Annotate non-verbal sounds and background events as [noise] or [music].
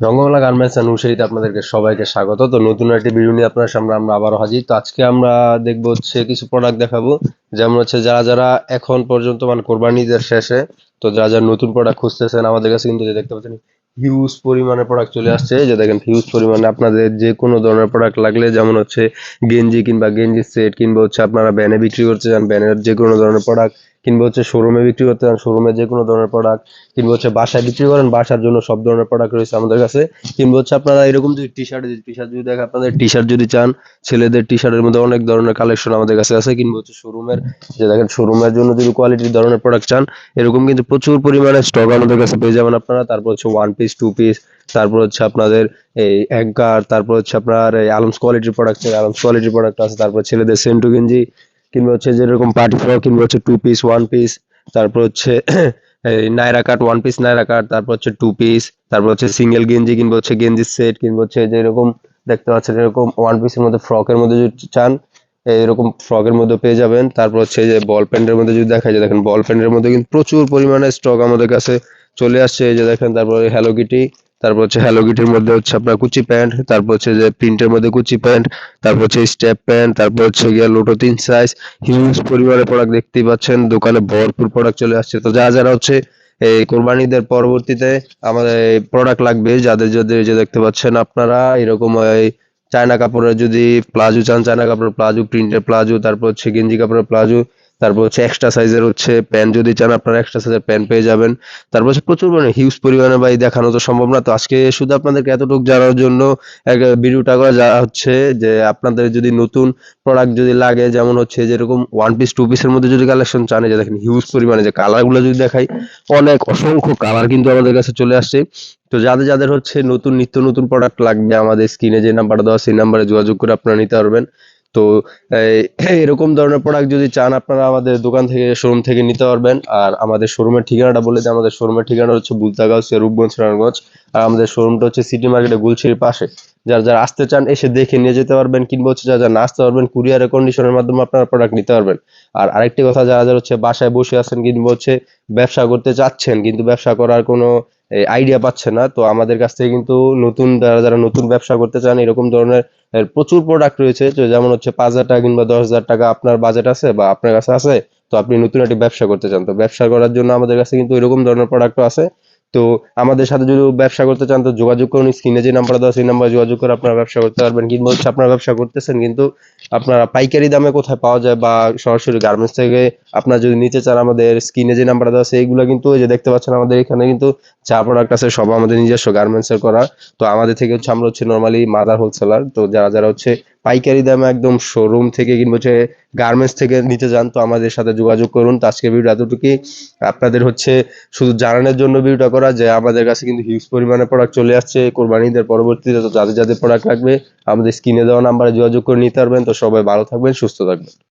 Rangamala garments and আপনাদেরকে সবাইকে স্বাগত। তো নতুন একটি ভিডিও নিয়ে আপনার সামনে আমরা আবারও হাজির। তো আজকে আমরা দেখব হচ্ছে কিছু প্রোডাক্ট দেখাবো। যেমন হচ্ছে যারা যারা এখন পর্যন্ত মানে কোরবানিদের শেষে, তো যারা যারা নতুন প্রোডাক্ট খুঁজতেছেন, আমাদের কাছে কিন্তু দেখতে পাচ্ছেন হিউজ পরিমাণে প্রোডাক্ট চলে আসছে। যে দেখেন হিউজ পরিমাণে আপনাদের যে কোনো ধরনের প্রোডাক্ট লাগলে, যেমন হচ্ছে গেঞ্জি কিংবা গেঞ্জি সেট কিংবা হচ্ছে আপনারা ব্যানে বিক্রি করতে চান, ব্যানের যে কোনো ধরনের প্রোডাক্ট কিংবা হচ্ছে শোরুমে বিক্রি করতে চান শোরুমে যে কোনো ধরনের প্রোডাক্ট কিংবা হচ্ছে বাসায় বিক্রি করেন, বাসার জন্য সব ধরনের প্রোডাক্ট রয়েছে আমাদের কাছে। কিংবা হচ্ছে আপনারা এরকম যদি টি শার্ট টি শার্ট যদি দেখেন, আপনাদের টি শার্ট যদি চান, ছেলেদের টি শার্টের মধ্যে অনেক ধরনের কালেকশন আমাদের কাছে আছে। কিংবা হচ্ছে শোরুমের যে দেখেন শোরুমের জন্য যদি কোয়ালিটির ধরনের প্রোডাক্ট চান, এরকম কিন্তু প্রচুর পরিমাণে স্টক আমাদের কাছে পেয়ে যাবেন আপনারা। তারপর হচ্ছে ওয়ান পিস টু পিস তারপর হচ্ছে আপনাদের এই একগার তারপর হচ্ছে আপনার এই আলমস কোয়ালিটির প্রোডাক্ট আলমস কোয়ালিটির প্রোডাক্ট আছে। তারপর ছেলেদের সেন্টু গেঞ্জি কিংবা হচ্ছে যেরকম পার্টি ফ্রক কিংবা হচ্ছে টু পিস ওয়ান পিস তারপর হচ্ছে Naira cut one piece Naira cut তারপর হচ্ছে টু পিস তারপর হচ্ছে সিঙ্গেল গেঞ্জি, কিংবা হচ্ছে গেঞ্জির সেট কিংবা হচ্ছে যেরকম দেখতে পাচ্ছেন এরকম ওয়ান পিসের মধ্যে ফ্রকের মধ্যে যদি চান, এরকম ফ্রকের মধ্যে পেয়ে যাবেন। তারপর হচ্ছে যে বল প্যান্টের মধ্যে যদি দেখা যায় দেখেন বল প্যান্টের মধ্যে কিন্তু প্রচুর পরিমাণে স্টক আমাদের কাছে চলে আসছে। এই যে দেখেন, তারপর হ্যালো কিটি তারপর হচ্ছে হ্যালো কিটির মধ্যে হচ্ছে আপনার কুচি প্যান্ট, তারপর হচ্ছে যে প্রিন্টের মধ্যে কুচি প্যান্ট, তারপর হচ্ছে স্টেপ প্যান্ট, তারপর হচ্ছে গিয়ে লোটো তিন সাইজ হিউজ পরিমাণে প্রোডাক্ট দেখতেই পাচ্ছেন, দোকানে ভরপুর প্রোডাক্ট চলে আসছে। তো যা যারা হচ্ছে এই কোরবানিদের পরবর্তীতে আমাদের প্রোডাক্ট লাগবে, যাদের যাদের যে দেখতে পাচ্ছেন আপনারা, এরকম চায়না কাপড়ের যদি প্লাজো চান, চায়না কাপড়ের প্লাজো, প্রিন্টের প্লাজো, তারপর হচ্ছে গেঞ্জি কাপড়ের প্লাজো তারপর হচ্ছে এক্সট্রা সাইজের হচ্ছে প্যান্ট যদি চান, আপনারা এক্সট্রা সাইজের প্যান্ট পেয়ে যাবেন। তারপর হচ্ছে প্রচুর পরিমাণে হিউজ পরিমাণে ভাই দেখানো তো সম্ভব না। তো আজকে শুধু আপনাদেরকে এতটুকু জানার জন্য ভিডিওটা করা যা হচ্ছে যে, আপনাদের যদি নতুন প্রোডাক্ট যদি লাগে, যেমন হচ্ছে যেরকম ওয়ান পিস টু পিসের মধ্যে যদি কালেকশন চান যে দেখেন হিউজ পরিমাণে যে কালারগুলো যদি দেখাই, অনেক অসংখ্য কালার কিন্তু আমাদের কাছে চলে আসছে। তো যাদের যাদের হচ্ছে নতুন, নিত্য নতুন প্রোডাক্ট লাগবে আমাদের স্ক্রিনে যে নাম্বার দেওয়া সেই নাম্বারে যোগাযোগ করে আপনারা নিতে পারবেন। তো [clears throat] এরকম ধরনের প্রোডাক্ট যদি চান, আপনারা আমাদের দোকান থেকে শোরুম থেকে নিতে পারবেন। আর আমাদের শোরুমের ঠিকানাটা বলে দিই। আমাদের শোরুমের ঠিকানা হচ্ছে বুলতাগাঁও রূপগঞ্জ রানগঞ্জ। আর আমাদের শোরুমটা হচ্ছে সিটি মার্কেটে গুলশির পাশে। যারা যারা আসতে চান, এসে দেখে নিয়ে যেতে পারবেন। কিংবা হচ্ছে যারা যারা আসতে পারবেন কুরিয়ারের কন্ডিশনের মাধ্যমে আপনারা প্রোডাক্ট নিতে পারবেন। আর আরেকটি কথা, যারা যারা হচ্ছে বাসায় বসে আছেন, কিংবা হচ্ছে ব্যবসা করতে চাচ্ছেন, কিন্তু ব্যবসা করার কোনো আইডিয়া পাচ্ছে না। তো আমাদের কাছ থেকে কিন্তু নতুন, যারা যারা নতুন ব্যবসা করতে চান, এরকম ধরনের প্রচুর প্রোডাক্ট রয়েছে। যেমন হচ্ছে পাঁচ হাজার টাকা কিংবা দশ হাজার টাকা আপনার বাজেট আছে বা আপনার কাছে আছে, তো আপনি নতুন একটি ব্যবসা করতে চান। তো ব্যবসা করার জন্য আমাদের কাছে কিন্তু এরকম ধরনের প্রোডাক্টও আছে। তো আমাদের সাথে যদি ব্যবসা করতে চান, তো যোগাযোগ করুন। স্ক্রিনে যে নাম্বার দেওয়া সেই নাম্বার যোগাযোগ করে আপনারা ব্যবসা করতে পারবেন। কিংবা হচ্ছে আপনারা ব্যবসা করতেছেন, কিন্তু আপনারা পাইকারি দামে কোথায় পাওয়া যায় বা সরাসরি গার্মেন্টস থেকে আপনারা যদি নিতে চান, আমাদের স্ক্রিনে যে নাম্বার দেওয়া আছে, এইগুলো কিন্তু ওই যে দেখতে পাচ্ছেন আমাদের এখানে কিন্তু চা প্রোডাক্ট আছে, সব আমাদের নিজস্ব গার্মেন্টস এর করা। তো আমাদের থেকে হচ্ছে, আমরা হচ্ছে নর্মালি মাদার হোলসেলার তো যারা যারা হচ্ছে পাইকারি দামে একদম শোরুম থেকে কিংবা হচ্ছে গার্মেন্টস থেকে নিতে যান, তো আমাদের সাথে যোগাযোগ করুন। তো আজকের ভিডিও এতটুকুই। আপনাদের হচ্ছে শুধু জানানোর জন্য ভিডিওটা করা, যে আমাদের কাছে কিন্তু হিউজ পরিমাণে প্রোডাক্ট চলে আসছে কোরবানিদের পরবর্তীতে তো যাদের যাদের প্রোডাক্ট লাগবে, আমাদের স্ক্রিনে দেওয়া নাম্বারে যোগাযোগ করে নিতে পারবেন। তো সবাই ভালো থাকবেন, সুস্থ থাকবেন।